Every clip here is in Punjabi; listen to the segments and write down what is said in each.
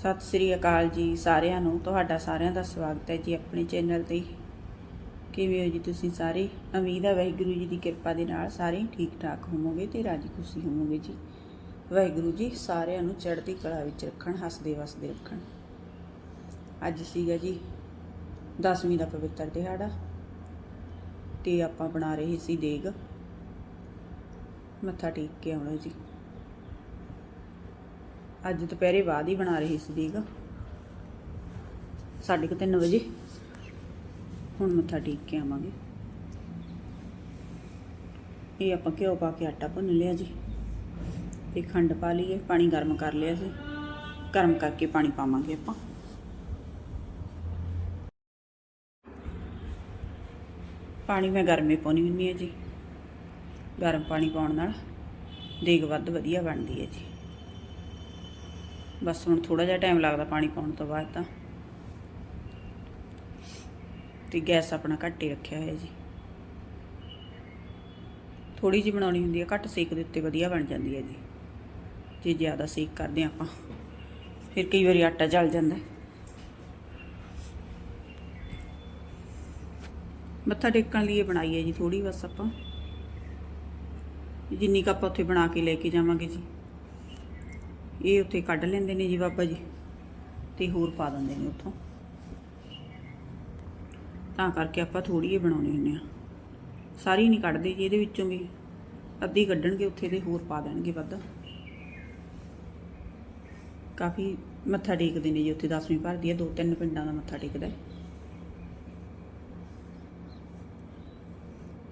ਸਤਿ ਸ੍ਰੀ ਅਕਾਲ ਜੀ ਸਾਰਿਆਂ ਨੂੰ। ਤੁਹਾਡਾ ਸਾਰਿਆਂ ਦਾ ਸਵਾਗਤ ਹੈ ਜੀ ਆਪਣੇ ਚੈਨਲ ਤੇ। ਕਿਵੇਂ ਹੋ ਜੀ ਤੁਸੀਂ ਸਾਰੇ? ਉਮੀਦ ਹੈ ਵਾਹਿਗੁਰੂ ਜੀ ਦੀ ਕਿਰਪਾ ਦੇ ਨਾਲ ਸਾਰੇ ਠੀਕ ਠਾਕ ਹੋਵੋਗੇ ਤੇ ਰਾਜੀ ਖੁਸ਼ੀ ਹੋਵੋਗੇ ਜੀ। ਵਾਹਿਗੁਰੂ ਜੀ ਸਾਰਿਆਂ ਨੂੰ ਚੜ੍ਹਦੀ ਕਲਾ ਵਿੱਚ ਰੱਖਣ, ਹੱਸਦੇ ਵਸਦੇ ਰੱਖਣ। ਅੱਜ ਸੀਗਾ ਜੀ 10ਵੀਂ ਦਾ ਪਵਿੱਤਰ ਦਿਹਾੜਾ ਤੇ ਆਪਾਂ ਬਣਾ ਰਹੇ ਸੀ ਦੇਗ। ਮੱਥਾ ਟੇਕ ਕੇ ਆਉਣਾ ਜੀ। ਅੱਜ ਦੁਪਹਿਰੇ ਬਾਅਦ ਹੀ ਬਣਾ ਰਹੀ ਸੀ ਦੇਗ। ਸਾਢੇ ਕੁ ਤਿੰਨ ਵਜੇ। ਹੁਣ ਮੱਥਾ ਟੇਕ ਕੇ ਆਵਾਂਗੇ। ਇਹ ਆਪਾਂ ਘਿਓ ਪਾ ਕੇ ਆਟਾ ਭੁੰਨ ਲਿਆ ਜੀ। ਤੇ ਖੰਡ ਪਾ ਲਈਏ, ਪਾਣੀ ਗਰਮ ਕਰ ਲਿਆ ਸੀ। ਗਰਮ ਕਰਕੇ ਪਾਣੀ ਪਾਵਾਂਗੇ ਆਪਾਂ। ਪਾਣੀ ਮੈਂ ਗਰਮੇ ਪਾਉਣੀ ਹੁੰਦੀ ਹੈ ਜੀ। ਗਰਮ ਪਾਣੀ ਪਾਉਣ ਨਾਲ ਦੇਗ ਵੱਧ ਵਧੀਆ ਬਣਦੀ ਹੈ ਜੀ। ਬਸ ਹੁਣ ਥੋੜਾ ਜਿਹਾ ਟਾਈਮ ਲੱਗਦਾ ਪਾਣੀ ਪਾਉਣ ਤੋਂ ਬਾਅਦ ਤਾਂ। ਤੇ ਗੈਸ ਆਪਣਾ ਘੱਟ ਹੀ ਰੱਖਿਆ ਹੋਇਆ ਜੀ। ਥੋੜੀ ਜਿਹੀ ਬਣਾਉਣੀ ਹੁੰਦੀ ਹੈ, ਘੱਟ ਸੇਕ ਦੇ ਉੱਤੇ ਵਧੀਆ ਬਣ ਜਾਂਦੀ ਹੈ ਜੀ। ਜੇ ਜ਼ਿਆਦਾ ਸੇਕ ਕਰਦੇ ਆਪਾਂ, ਫਿਰ ਕਈ ਵਾਰੀ ਆਟਾ ਜਲ ਜਾਂਦਾ ਮੱਥਾ ਟੇਕਣ ਲਈ ਇਹ ਬਣਾਈ ਹੈ ਜੀ ਥੋੜੀ ਬਸ ਆਪਾਂ। ਜਿੰਨੀ ਕੁ ਆਪਾਂ ਉੱਥੇ ਬਣਾ ਕੇ ਲੈ ਕੇ ਜਾਵਾਂਗੇ ਜੀ। ਇਹ ਉੱਥੇ ਕੱਢ ਲੈਂਦੇ ਨੇ ਜੀ ਬਾਬਾ ਜੀ ਤੇ ਹੋਰ ਪਾ ਦਿੰਦੇ ਨੇ ਉੱਥੋਂ। ਤਾਂ ਕਰਕੇ ਆਪਾਂ ਥੋੜੀ ਹੀ ਬਣਾਉਣੀ ਹੁੰਦੇ ਆ। ਸਾਰੀ ਨਹੀਂ ਕੱਢਦੇ ਜੀ, ਇਹਦੇ ਵਿੱਚੋਂ ਵੀ ਅੱਧੀ ਕੱਢਣਗੇ, ਉੱਥੇ ਦੇ ਹੋਰ ਪਾ ਦੇਣਗੇ ਵੱਧ। ਕਾਫੀ ਮੱਥਾ ਟੇਕਦੇ ਨੇ ਜੀ ਉੱਥੇ 10ਵੀਂ ਭਰਦੀ ਹੈ ਦੋ ਤਿੰਨ ਪਿੰਡਾਂ ਦਾ ਮੱਥਾ ਟੇਕਦਾ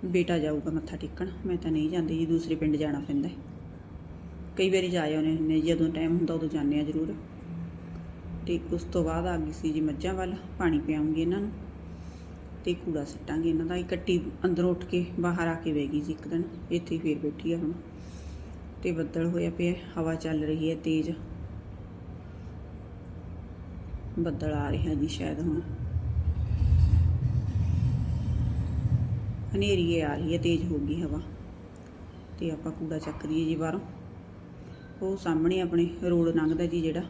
ਬੇਟਾ ਜਾਊਗਾ ਮੱਥਾ ਟੇਕਣ, ਮੈਂ ਤਾਂ ਨਹੀਂ ਜਾਂਦੀ ਜੀ, ਦੂਸਰੇ ਪਿੰਡ ਜਾਣਾ ਪੈਂਦਾ ਕਈ ਵਾਰੀ ਜਾ ਆਉਂਦੇ ਹੁੰਦੇ ਜੀ, ਜਦੋਂ ਟਾਈਮ ਹੁੰਦਾ ਉਦੋਂ ਜਾਂਦੇ ਆ ਜ਼ਰੂਰ। ਤੇ ਉਸ ਤੋਂ ਬਾਅਦ ਆ ਗਈ ਸੀ ਜੀ ਮੱਝਾਂ ਵੱਲ ਪਾਣੀ ਪਿਆਉਂਗੇ ਇਹਨਾਂ ਨੂੰ ਤੇ ਕੂੜਾ ਸੱਟਾਂਗੇ ਇਹਨਾਂ ਦਾ। ਇਕੱਠੀ ਅੰਦਰੋਂ ਉੱਠ ਕੇ ਬਾਹਰ ਆ ਕੇ ਬਹਿ ਗਈ ਸੀ ਇੱਕ ਦਿਨ ਇੱਥੇ ਹੀ ਫੇਰ ਬੈਠੀ ਆ ਹੁਣ। ਤੇ ਬੱਦਲ ਹੋਇਆ ਪਿਆ ਹਵਾ ਚੱਲ ਰਹੀ ਹੈ ਤੇਜ਼। ਬੱਦਲ ਆ ਰਿਹਾ ਜੀ ਸ਼ਾਇਦ ਹੁਣ। ਹਨੇਰੀ ਆ ਰਹੀ ਹੈ ਤੇਜ਼ ਹੋ ਗਈ ਹਵਾ। ਤੇ ਆਪਾਂ ਕੂੜਾ ਚੱਕ ਦਈਏ ਜੀ ਬਾਹਰੋਂ। ਉਹ ਸਾਹਮਣੇ ਆਪਣੇ ਰੋਡ ਲੰਘਦਾ ਜੀ ਜਿਹੜਾ,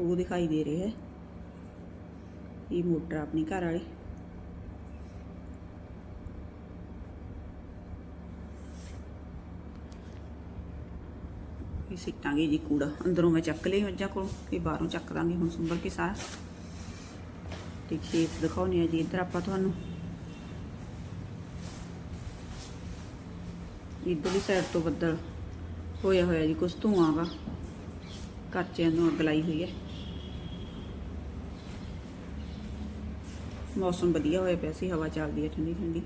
ਉਹ ਦਿਖਾਈ ਦੇ ਰਿਹਾ ਹੈ। ਇਹ ਮੋਟਰ ਆਪਣੀ ਘਰ ਵਾਲੀ। ਇਹ ਸਿੱਟਾਂਗੇ ਜੀ ਕੂੜਾ। ਅੰਦਰੋਂ ਮੈਂ ਚੱਕ ਲਈ ਮੱਝਾਂ ਕੋਲ ਤੇ ਬਾਹਰੋਂ ਚੱਕ ਦਾਂਗੇ ਹੁਣ ਸੁੰਬਰ ਕੇ ਸਾਰਾ। ਤੇ ਖੇਤ ਦਿਖਾਉਣੇ ਆ ਜੀ, ਇੱਧਰ ਆਪਾਂ ਤੁਹਾਨੂੰ। ਇੱਧਰਲੀ ਸਾਈਡ ਤੋਂ ਬੱਦਲ। ਹੋਇਆ ਹੋਇਆ ਜੀ, ਕੁਛ ਧੂਆਂ ਵਾ। ਕਰਚਿਆਂ ਨੂੰ ਅੱਗ ਲਾਈ ਹੋਈ ਹੈ। ਮੌਸਮ ਵਧੀਆ ਹੋਇਆ ਪਿਆ ਸੀ, ਹਵਾ ਚੱਲਦੀ ਹੈ ਠੰਡੀ ਠੰਡੀ।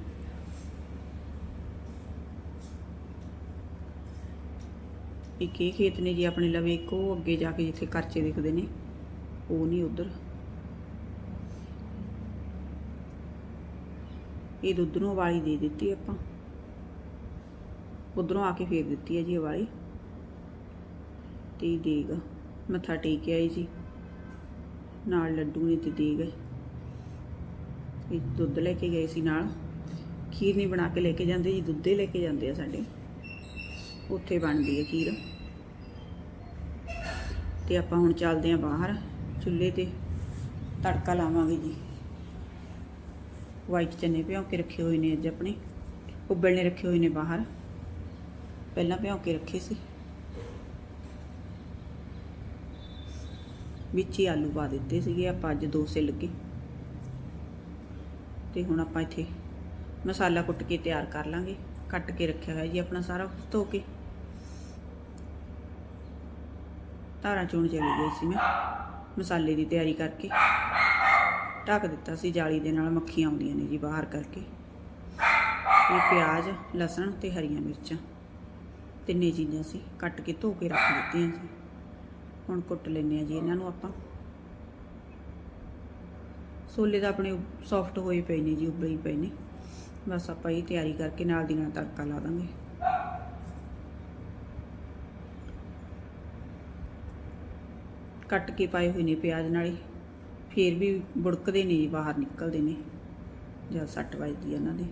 ਇੱਕ ਇਹ ਖੇਤ ਨੇ ਜੀ, ਆਪਣੇ ਲਵੇ ਇੱਕ, ਉਹ ਅੱਗੇ ਜਾ ਕੇ ਜਿੱਥੇ ਕਰਚੇ ਦਿਖਦੇ ਨੇ, ਉਹ ਨਹੀਂ ਉਧਰ। ਇਹ ਦੁੱਧਰੋਂ ਵਾਲੀ ਦੇ ਦਿੱਤੀ ਆਪਾਂ। ਉਧਰੋਂ ਆ ਕੇ ਫੇਰ ਦਿੱਤੀ ਹੈ ਜੀ ਇਹ ਵਾਲੀ। ਤੇ ਦੇਗ। ਮੱਥਾ ਟੇਕ ਕੇ ਆਈ ਜੀ ਨਾਲ ਲੱਡੂ ਨੇ ਤੇ ਦੇਗ। ਇਹ ਦੁੱਧ ਲੈ ਕੇ ਗਏ ਸੀ ਨਾਲ। ਖੀਰ ਨਹੀਂ ਬਣਾ ਕੇ ਲੈ ਕੇ ਜਾਂਦੇ ਜੀ, ਦੁੱਧੇ ਲੈ ਕੇ ਜਾਂਦੇ ਆ ਸਾਡੇ। ਉੱਥੇ ਬਣਦੀ ਹੈ ਖੀਰ। ਤੇ ਆਪਾਂ ਹੁਣ ਚੱਲਦੇ ਆਂ ਬਾਹਰ। ਚੁੱਲ੍ਹੇ ਤੇ ਤੜਕਾ ਲਾਵਾਂਗੇ ਜੀ। ਵਾਈਟ ਚਨੇ ਭਿਉਂ ਕੇ ਰੱਖੇ ਹੋਏ ਨੇ ਅੱਜ ਆਪਣੇ। ਉਬਲਣੇ ਰੱਖੇ ਹੋਏ ਨੇ ਬਾਹਰ। ਪਹਿਲਾਂ ਭਿਉਂ ਕੇ ਰੱਖੇ ਸੀ। ਵਿੱਚ ਹੀ ਆਲੂ ਪਾ ਦਿੱਤੇ ਸੀਗੇ, ਆਪਾਂ ਅੱਜ ਦੋ ਸੇ ਲੱਗੇ ਤੇ ਹੁਣ ਆਪਾਂ ਇੱਥੇ ਮਸਾਲਾ ਕੁੱਟ ਕੇ ਤਿਆਰ ਕਰ ਲਾਂਗੇ। ਕੱਟ ਕੇ ਰੱਖਿਆ ਹੋਇਆ ਜੀ ਆਪਣਾ ਸਾਰਾ ਕੁਝ ਧੋ ਕੇ। ਧਾਰਾਂ ਚੋਣ ਚਲੀ ਗਈ ਸੀ ਮੈਂ, ਮਸਾਲੇ ਦੀ ਤਿਆਰੀ ਕਰਕੇ। ਢੱਕ ਦਿੱਤਾ ਸੀ ਜਾਲੀ ਦੇ ਨਾਲ, ਮੱਖੀਆਂ ਆਉਂਦੀਆਂ ਨੇ ਜੀ ਬਾਹਰ ਕਰਕੇ। ਇਹ ਪਿਆਜ਼, ਲਸਣ ਤੇ ਹਰੀਆਂ ਮਿਰਚਾਂ। ਤਿੰਨੇ ਚੀਜ਼ਾਂ ਸੀ, ਕੱਟ ਕੇ ਧੋ ਕੇ ਰੱਖ ਦਿੱਤੀਆਂ ਸੀ ਹੁਣ ਕੁੱਟ ਲੈਨੇ ਆ ਜੀ ਇਹਨਾਂ ਨੂੰ ਆਪਾਂ। ਛੋਲੇ ਤਾਂ ਆਪਣੇ ਸੌਫਟ ਹੋਏ ਪਏ ਨੇ ਜੀ, ਉਬਲੇ ਪਏ ਨੇ। ਬਸ ਆਪਾਂ ਇਹ ਤਿਆਰੀ ਕਰਕੇ ਨਾਲ ਦੀ ਨਾਲ ਤੜਕਾ ਲਾ ਦਾਂਗੇ। ਕੱਟ ਕੇ ਪਾਏ ਹੋਏ ਨੇ ਪਿਆਜ਼ ਨਾਲੇ। ਫੇਰ ਵੀ ਬੁੜਕਦੇ ਨੇ ਜੀ, ਬਾਹਰ ਨਿਕਲਦੇ ਨੇ। ਜਾਂ ਸੱਟ ਵੱਜਦੀ ਹੈ ਇਹਨਾਂ ਦੇ।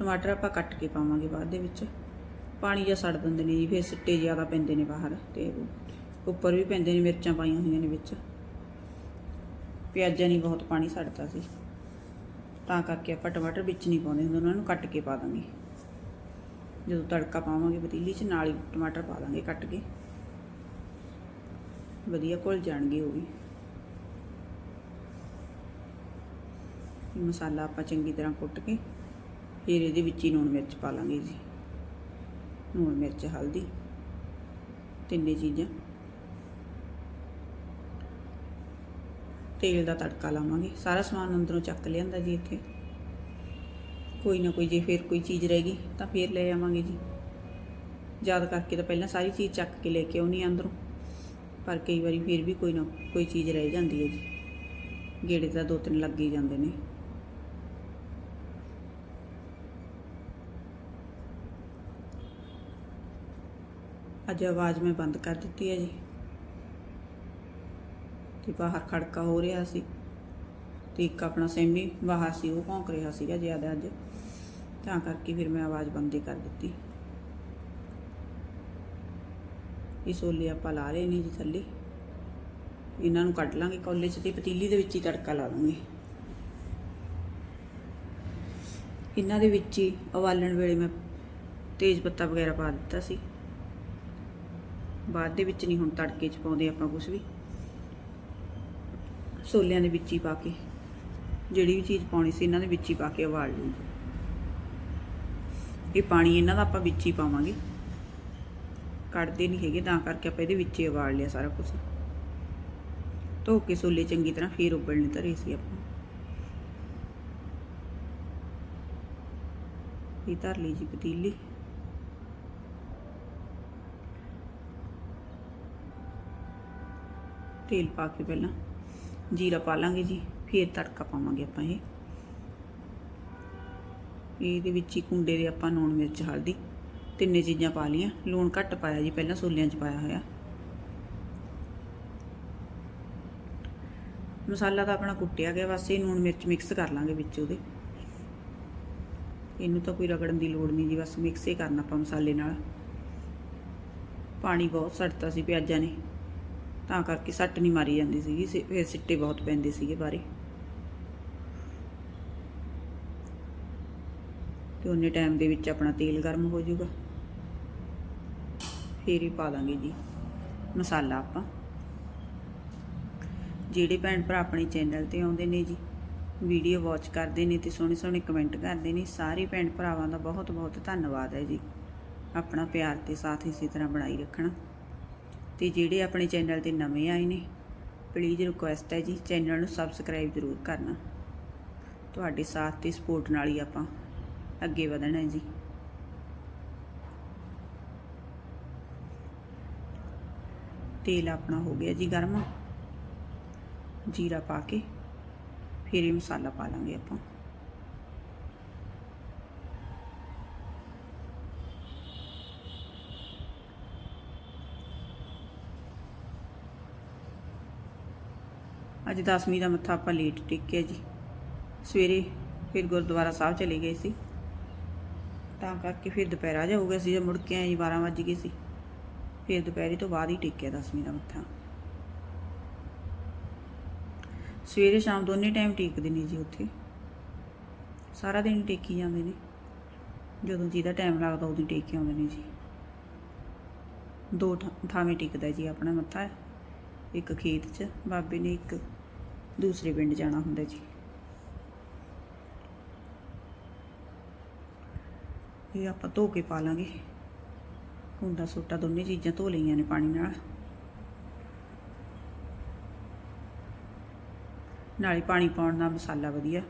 ਟਮਾਟਰ ਆਪਾਂ ਕੱਟ ਕੇ ਪਾਵਾਂਗੇ ਬਾਅਦ ਦੇ ਵਿੱਚ। ਪਾਣੀ ਜਿਹਾ ਸੜ ਦਿੰਦੇ ਨੇ ਜੀ, ਫਿਰ ਸਿੱਟੇ ਜ਼ਿਆਦਾ ਪੈਂਦੇ ਨੇ ਬਾਹਰ ਤੇ ਉੱਪਰ ਵੀ ਪੈਂਦੇ ਨੇ, ਮਿਰਚਾਂ ਪਾਈਆਂ ਹੋਈਆਂ ਨੇ ਵਿੱਚ। ਪਿਆਜ਼ਾਂ ਨਹੀਂ ਬਹੁਤ ਪਾਣੀ ਸੜਦਾ ਸੀ। ਤਾਂ ਕਰਕੇ ਆਪਾਂ ਟਮਾਟਰ ਵਿੱਚ ਨਹੀਂ ਪਾਉਂਦੇ ਹੁੰਦੇ, ਉਹਨਾਂ ਨੂੰ ਕੱਟ ਕੇ ਪਾ ਦਾਂਗੇ। ਜਦੋਂ ਤੜਕਾ ਪਾਵਾਂਗੇ ਪਤੀਲੀ 'ਚ, ਨਾਲ ਹੀ ਟਮਾਟਰ ਪਾ ਦਾਂਗੇ ਕੱਟ ਕੇ। ਵਧੀਆ ਘੁਲ ਜਾਣਗੇ ਉਹ ਵੀ। ਮਸਾਲਾ ਆਪਾਂ ਚੰਗੀ ਤਰ੍ਹਾਂ ਕੁੱਟ ਕੇ ਫਿਰ ਇਹਦੇ ਵਿੱਚ ਹੀ ਲੂਣ ਮਿਰਚ ਪਾ ਲਾਂਗੇ ਜੀ। ਲੂਣ ਮਿਰਚ, ਹਲਦੀ, ਤਿੰਨੇ ਚੀਜ਼ਾਂ। ਤੇਲ ਦਾ ਤੜਕਾ ਲਾਵਾਂਗੇ। ਸਾਰਾ ਸਮਾਨ ਅੰਦਰੋਂ ਚੱਕ ਲਿਆਂਦਾ ਜੀ ਇੱਥੇ। ਕੋਈ ਨਾ ਕੋਈ ਜੇ ਫਿਰ ਕੋਈ ਚੀਜ਼ ਰਹਿ ਗਈ, ਤਾਂ ਫਿਰ ਲੈ ਆਵਾਂਗੇ ਜੀ। ਯਾਦ ਕਰਕੇ ਤਾਂ ਪਹਿਲਾਂ ਸਾਰੀ ਚੀਜ਼ ਚੱਕ ਕੇ ਲੈ ਕੇ ਆਉਣੀ ਅੰਦਰੋਂ। ਪਰ ਕਈ ਵਾਰੀ ਫਿਰ ਵੀ ਕੋਈ ਨਾ ਕੋਈ ਚੀਜ਼ ਰਹਿ ਜਾਂਦੀ ਹੈ ਜੀ। ਗੇੜੇ ਤਾਂ ਦੋ ਤਿੰਨ ਲੱਗ ਹੀ ਜਾਂਦੇ ਨੇ। ਅੱਜ ਆਵਾਜ਼ ਮੈਂ ਬੰਦ ਕਰ ਦਿੱਤੀ ਹੈ ਜੀ। ਤੇ ਬਾਹਰ ਖੜਕਾ ਹੋ ਰਿਹਾ ਸੀ। ਤੇ ਇੱਕ ਆਪਣਾ ਸੈਮੀ ਬਾਹਰ ਸੀ, ਉਹ ਭੌਂਕ ਰਿਹਾ ਸੀਗਾ ਜ਼ਿਆਦਾ ਅੱਜ। ਤਾਂ ਕਰਕੇ ਫਿਰ ਮੈਂ ਆਵਾਜ਼ ਬੰਦ ਹੀ ਕਰ ਦਿੱਤੀ। ਇਹ ਛੋਲੇ ਆਪਾਂ ਲਾ ਰਹੇ ਨੇ ਜੀ ਥੱਲੇ। ਇਹਨਾਂ ਨੂੰ ਕੱਢ ਲਾਂਗੇ ਕੌਲੇ 'ਚ ਤੇ ਪਤੀਲੀ ਦੇ ਵਿੱਚ ਹੀ ਤੜਕਾ ਲਾ ਲਾਂਗੇ ਇਹਨਾਂ ਦੇ ਵਿੱਚ ਹੀ ਉਬਾਲਣ ਵੇਲੇ ਮੈਂ ਤੇਜ਼ ਪੱਤਾ ਵਗੈਰਾ ਪਾ ਦਿੱਤਾ ਸੀ। ਬਾਅਦ ਦੇ ਵਿੱਚ ਨਹੀਂ ਹੁਣ ਤੜਕੇ 'ਚ ਪਾਉਂਦੇ ਆਪਾਂ ਕੁਝ ਵੀ। ਛੋਲਿਆਂ ਦੇ ਵਿੱਚ ਹੀ ਪਾ ਕੇ, ਜਿਹੜੀ ਵੀ ਚੀਜ਼ ਪਾਉਣੀ ਸੀ ਇਹਨਾਂ ਦੇ ਵਿੱਚ ਹੀ ਪਾ ਕੇ ਉਬਾਲ ਲੂੰਗੀ ਇਹ ਪਾਣੀ ਇਹਨਾਂ ਦਾ ਆਪਾਂ ਵਿੱਚ ਹੀ ਪਾਵਾਂਗੇ। ਕੱਢਦੇ ਨਹੀਂ ਹੈਗੇ, ਤਾਂ ਕਰਕੇ ਆਪਾਂ ਇਹਦੇ ਵਿੱਚ ਹੀ ਉਬਾਲ ਲਿਆ ਸਾਰਾ ਕੁਝ ਧੋ ਕੇ ਛੋਲੇ ਚੰਗੀ ਤਰ੍ਹਾਂ ਫੇਰ ਉਬਲਣੇ ਧਰੇ ਸੀ ਆਪਾਂ। ਇਹ ਧਰ ਲਈ ਜੀ ਪਤੀਲੀ। ਤੇਲ ਪਾ ਕੇ ਪਹਿਲਾਂ ਜੀਰਾ ਪਾ ਲਾਂਗੇ ਜੀ, ਫਿਰ ਤੜਕਾ ਪਾਵਾਂਗੇ ਆਪਾਂ ਇਹ। ਇਹਦੇ ਵਿੱਚ ਹੀ ਕੁੰਡੇ ਦੇ ਆਪਾਂ ਲੂਣ ਮਿਰਚ, ਹਲਦੀ, ਤਿੰਨੇ ਚੀਜ਼ਾਂ ਪਾ ਲਈਆਂ। ਲੂਣ ਘੱਟ ਪਾਇਆ ਜੀ, ਪਹਿਲਾਂ ਸੋਲਿਆਂ 'ਚ ਪਾਇਆ ਹੋਇਆ। ਮਸਾਲਾ ਤਾਂ ਆਪਣਾ ਕੁੱਟਿਆ ਗਿਆ, ਬਸ ਇਹ ਲੂਣ ਮਿਰਚ ਮਿਕਸ ਕਰ ਲਾਂਗੇ ਵਿੱਚ ਉਹਦੇ। ਇਹਨੂੰ ਤਾਂ ਕੋਈ ਰਗੜਨ ਦੀ ਲੋੜ ਨਹੀਂ ਜੀ, ਬਸ ਮਿਕਸ ਹੀ ਕਰਨਾ ਆਪਾਂ ਮਸਾਲੇ ਨਾਲ। ਪਾਣੀ ਬਹੁਤ ਸੜਤਾ ਸੀ ਪਿਆਜ਼ਾਂ ਨੇ। ਤਾਂ ਕਰਕੇ ਸੱਟ ਨਹੀਂ ਮਾਰੀ ਜਾਂਦੀ ਸੀਗੀ, ਸਿ- ਫਿਰ ਸਿੱਟੇ ਬਹੁਤ ਪੈਂਦੇ ਸੀਗੇ ਬਾਰੇ। ਤੇ ਉਹਨੇ ਟਾਈਮ ਦੇ ਵਿੱਚ ਆਪਣਾ ਤੇਲ ਗਰਮ ਹੋ ਜਾਊਗਾ। ਫੇਰ ਹੀ ਪਾ ਦਾਂਗੇ ਜੀ, ਮਸਾਲਾ ਆਪਾਂ। ਜਿਹੜੇ ਭੈਣ ਭਰਾ ਆਪਣੇ ਚੈਨਲ ਤੇ ਆਉਂਦੇ ਨੇ ਜੀ ਵੀਡੀਓ ਵਾਚ ਕਰਦੇ ਨੇ ਤੇ ਸੋਹਣੇ ਸੋਹਣੇ ਕਮੈਂਟ ਕਰਦੇ ਨੇ, ਸਾਰੇ ਭੈਣ ਭਰਾਵਾਂ ਦਾ ਬਹੁਤ ਬਹੁਤ ਧੰਨਵਾਦ ਹੈ ਜੀ। ਆਪਣਾ ਪਿਆਰ ਤੇ ਸਾਥ ਇਸੇ ਤਰ੍ਹਾਂ ਬਣਾਈ ਰੱਖਣਾ। ਤੇ ਜਿਹੜੇ ਆਪਣੇ ਚੈਨਲ ਤੇ ਨਵੇਂ ਆਏ ਨੇ ਪਲੀਜ਼ ਰਿਕੁਐਸਟ ਹੈ ਜੀ, ਚੈਨਲ ਨੂੰ ਸਬਸਕ੍ਰਾਈਬ ਜ਼ਰੂਰ ਕਰਨਾ। ਤੁਹਾਡੇ ਸਾਥ ਤੇ ਸਪੋਰਟ ਨਾਲ ਹੀ ਆਪਾਂ ਅੱਗੇ ਵਧਣਾ ਹੈ ਜੀ। ਤੇਲ ਆਪਣਾ ਹੋ ਗਿਆ ਜੀ ਗਰਮ। ਜੀਰਾ ਪਾ ਕੇ, ਫਿਰ ਇਹ ਮਸਾਲਾ ਪਾ ਲਾਂਗੇ ਆਪਾਂ। ਅੱਜ ਦਸਵੀਂ ਦਾ ਮੱਥਾ ਆਪਾਂ ਲੇਟ ਟੇਕਿਆ ਜੀ। ਸਵੇਰੇ ਫਿਰ ਗੁਰਦੁਆਰਾ ਸਾਹਿਬ ਚਲੇ ਗਏ ਸੀ। ਤਾਂ ਕਰਕੇ ਫਿਰ ਦੁਪਹਿਰਾ ਜਾ ਹੋ ਗਿਆ ਸੀ, ਜਦ ਮੁੜ ਕੇ ਆਏ ਜੀ 12 ਵਜ ਗਏ ਸੀ। ਫਿਰ ਦੁਪਹਿਰੇ ਤੋਂ ਬਾਅਦ ਹੀ ਟੇਕਿਆ ਦਸਵੀਂ ਦਾ ਮੱਥਾ। ਸਵੇਰੇ ਸ਼ਾਮ ਦੋਨੇ ਟਾਈਮ ਟੇਕਦੇ ਨੇ ਜੀ ਉੱਥੇ। ਸਾਰਾ ਦਿਨ ਟੇਕੀ ਜਾਂਦੇ ਨੇ। ਜਦੋਂ ਜਿਹਦਾ ਟਾਈਮ ਲੱਗਦਾ ਉਦੋਂ ਟੇਕ ਕੇ ਆਉਂਦੇ ਨੇ ਜੀ। ਦੋ ਥਾਂ- ਥਾਵੇਂ ਟਿਕਦਾ ਜੀ ਆਪਣਾ ਮੱਥਾ। ਇੱਕ ਖੇਤ 'ਚ, ਬਾਬੇ ਨੇ ਇੱਕ ਦੂਸਰੇ ਪਿੰਡ ਜਾਣਾ ਹੁੰਦਾ ਜੀ। ਇਹ ਆਪਾਂ ਧੋ ਕੇ ਪਾ ਲਾਂਗੇ। ਕੁੰਡਾ ਸੋਟਾ ਦੋਨੇ ਚੀਜ਼ਾਂ ਧੋ ਲਈਆਂ ਨੇ ਪਾਣੀ ਨਾਲ। ਨਾਲੇ ਪਾਣੀ ਪਾਉਣ ਨਾਲ ਮਸਾਲਾ ਵਧੀਆ।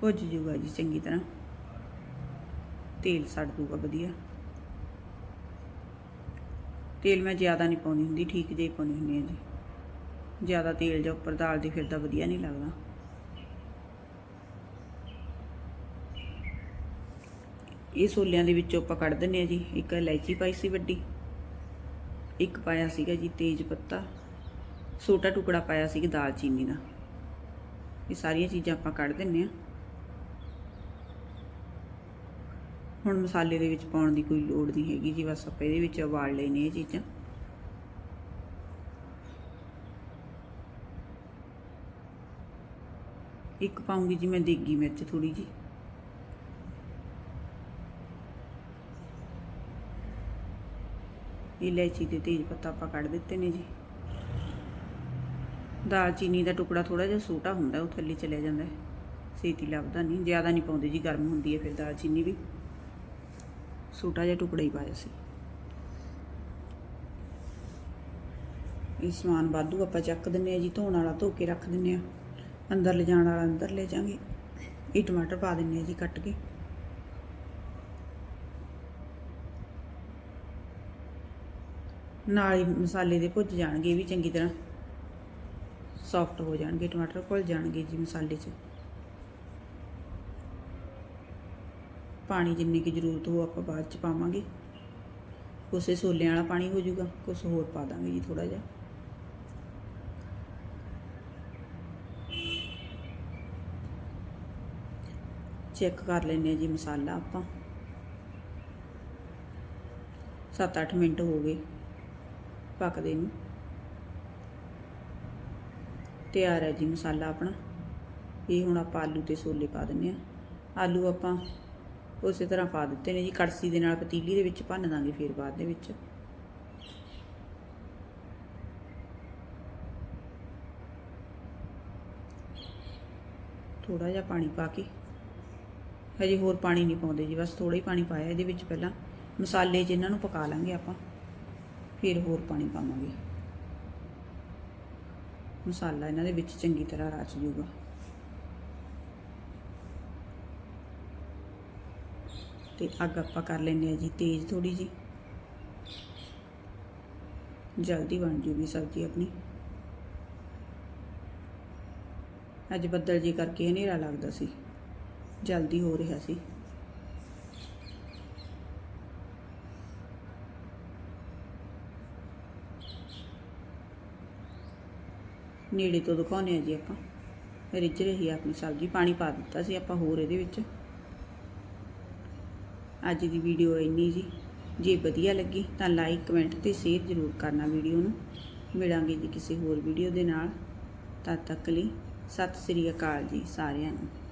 ਭੁੱਜ ਜੂਗਾ ਜੀ ਚੰਗੀ ਤਰ੍ਹਾਂ। ਤੇਲ ਸੜ ਦੂਗਾ ਵਧੀਆ। ਤੇਲ ਮੈਂ ਜ਼ਿਆਦਾ ਨਹੀਂ ਪਾਉਂਦੀ ਹੁੰਦੀ, ਠੀਕ ਜਿਹੀ ਪਾਉਂਦੀ ਹੁੰਦੀ ਹਾਂ ਜੀ। ਜ਼ਿਆਦਾ ਤੇਲ ਜਾਂ ਉੱਪਰ ਦਾਲ ਦਾਲਦੀ ਫਿਰਦਾ ਵਧੀਆ ਨਹੀਂ ਲੱਗਦਾ। ਇਹ ਛੋਲਿਆਂ ਦੇ ਵਿੱਚੋਂ ਆਪਾਂ ਕੱਢ ਦਿੰਨੇ ਆ ਜੀ। ਇੱਕ ਇਲਾਇਚੀ ਪਾਈ ਸੀ ਵੱਡੀ, ਇੱਕ ਪਾਇਆ ਸੀਗਾ ਜੀ ਤੇਜ ਪੱਤਾ, ਛੋਟਾ ਟੁਕੜਾ ਪਾਇਆ ਸੀ ਦਾਲਚੀਨੀ ਦਾ। ਇਹ ਸਾਰੀਆਂ ਚੀਜ਼ਾਂ ਆਪਾਂ ਕੱਢ ਦਿੰਨੇ ਆ ਹੁਣ ਮਸਾਲੇ ਦੇ ਵਿੱਚ ਪਾਉਣ ਦੀ ਕੋਈ ਲੋੜ ਨਹੀਂ ਹੈਗੀ ਜੀ, ਬਸ ਆਪਾਂ ਇਹਦੇ ਵਿੱਚ ਉਬਾਲ ਲੈਣੇ ਇਹ ਚੀਜ਼ਾਂ। ਇੱਕ ਪਾਉਂਗੀ ਜੀ ਮੈਂ ਦੇਗੀ ਮਿਰਚ ਥੋੜੀ ਜੀ। ਇਲਾਇਚੀ ਤੇ ਤੇਜ ਪੱਤਾ ਆਪਾਂ ਕੱਢ ਦਿੱਤੇ ਨੇ ਜੀ। ਦਾਲਚੀਨੀ ਦਾ ਟੁਕੜਾ ਥੋੜਾ ਜਿਹਾ ਛੋਟਾ ਹੁੰਦਾ, ਉਹ ਥੱਲੇ ਚਲੇ ਜਾਂਦਾ ਹੈ। ਛੇਤੀ ਲੱਭਦਾ ਨਹੀਂ, ਜ਼ਿਆਦਾ ਨਹੀਂ ਪਾਉਂਦੇ ਜੀ, ਗਰਮ ਹੁੰਦੀ ਹੈ ਫਿਰ ਦਾਲਚੀਨੀ ਵੀ। ਛੋਟਾ ਜਿਹਾ ਟੁਕੜਾ ਹੀ ਪਾਇਆ ਸੀ। ਇਹ ਸਮਾਨ ਵਾਧੂ ਆਪਾਂ ਚੱਕ ਦਿੰਨੇ ਆ ਜੀ, ਧੋਣ ਵਾਲਾ ਧੋ ਕੇ ਰੱਖ ਦਿੰਨੇ ਆ ਅੰਦਰ ਲਿਜਾਣ ਵਾਲਾ, ਅੰਦਰ ਲੈ ਜਾਾਂਗੇ ਇਹ ਟਮਾਟਰ ਪਾ ਦਿੰਨੇ ਆ ਜੀ ਕੱਟ ਕੇ। ਨਾਲ ਹੀ ਮਸਾਲੇ ਦੇ ਭੁੱਜ ਜਾਣਗੇ, ਇਹ ਵੀ ਚੰਗੀ ਤਰ੍ਹਾਂ ਸੌਫਟ ਹੋ ਜਾਣਗੇ, ਟਮਾਟਰ ਘੁਲ ਜਾਣਗੇ ਜੀ ਮਸਾਲੇ 'ਚ। ਪਾਣੀ ਜਿੰਨੀ ਕੀ ਜ਼ਰੂਰਤ ਹੋ ਆਪਾਂ ਬਾਅਦ 'ਚ ਪਾਵਾਂਗੇ। ਕੁਛ ਇਹ ਛੋਲਿਆਂ ਵਾਲਾ ਪਾਣੀ ਹੋ ਜਾਊਗਾ, ਕੁਛ ਹੋਰ ਪਾ ਦਾਂਗੇ ਜੀ ਥੋੜਾ ਜਿਹਾ। ਚੈੱਕ ਕਰ ਲੈਂਦੇ ਆ ਜੀ ਮਸਾਲਾ ਆਪਾਂ। 7-8 ਮਿੰਟ ਹੋ ਗਏ ਪੱਕਦੇ ਨੂੰ। ਤਿਆਰ ਹੈ ਜੀ ਮਸਾਲਾ ਆਪਣਾ। ਇਹ ਹੁਣ ਆਪਾਂ ਆਲੂ ਤੇ ਛੋਲੇ ਪਾ ਦਿੰਨੇ ਆ ਆਲੂ ਆਪਾਂ ਉਸੇ ਤਰ੍ਹਾਂ ਪਾ ਦਿੱਤੇ ਨੇ ਜੀ ਕੜਸੀ ਦੇ ਨਾਲ ਪਤੀਲੀ ਦੇ ਵਿੱਚ ਭੰਨ ਦਾਂਗੇ ਫਿਰ ਬਾਅਦ ਦੇ ਵਿੱਚ। ਥੋੜਾ ਜਿਹਾ ਪਾਣੀ ਪਾ ਕੇ ਹਜੇ ਹੋਰ ਪਾਣੀ ਨਹੀਂ ਪਾਉਂਦੇ ਜੀ, ਬਸ ਥੋੜਾ ਹੀ ਪਾਣੀ ਪਾਇਆ ਇਹਦੇ ਵਿੱਚ ਪਹਿਲਾਂ। ਮਸਾਲੇ 'ਚ ਨੂੰ ਪਕਾ ਲਾਂਗੇ ਆਪਾਂ, ਫਿਰ ਹੋਰ ਪਾਣੀ ਪਾਵਾਂਗੇ। ਮਸਾਲਾ ਇਹਨਾਂ ਦੇ ਵਿੱਚ ਚੰਗੀ ਤਰ੍ਹਾਂ ਰਚ ਜੂਗਾ। ਤੇ ਅੱਗ ਆਪਾਂ ਕਰ ਲੈਂਦੇ ਆ ਜੀ, ਤੇਜ਼ ਥੋੜੀ ਜੀ। ਜਲਦੀ ਬਣ ਜੂਗੀ ਸਬਜ਼ੀ ਆਪਣੀ। ਅੱਜ ਬੱਦਲ ਜੀ ਕਰਕੇ ਹਨੇਰਾ ਲੱਗਦਾ ਸੀ। ਜਲਦੀ ਹੋ ਰਿਹਾ ਸੀ। ਨੇੜੇ ਤੋਂ ਦਿਖਾਉਂਦੇ ਆ ਜੀ ਆਪਾਂ। ਰਿੱਝ ਰਹੀ ਆ ਆਪਣੀ ਸਬਜ਼ੀ, ਪਾਣੀ ਪਾ ਦਿੱਤਾ ਸੀ ਆਪਾਂ ਹੋਰ ਇਹਦੇ ਵਿੱਚ। ਅੱਜ ਦੀ ਵੀਡੀਓ ਇੰਨੀ ਜੀ। ਜੇ ਵਧੀਆ ਲੱਗੀ ਤਾਂ ਲਾਈਕ ਕਮੈਂਟ ਤੇ ਸ਼ੇਅਰ ਜ਼ਰੂਰ ਕਰਨਾ ਵੀਡੀਓ ਨੂੰ। ਮਿਲਾਂਗੇ ਜੀ ਕਿਸੇ ਹੋਰ ਵੀਡੀਓ ਦੇ ਨਾਲ। ਤਦ ਤੱਕ ਲਈ ਸਤਿ ਸ੍ਰੀ ਅਕਾਲ ਜੀ ਸਾਰਿਆਂ ਨੂੰ।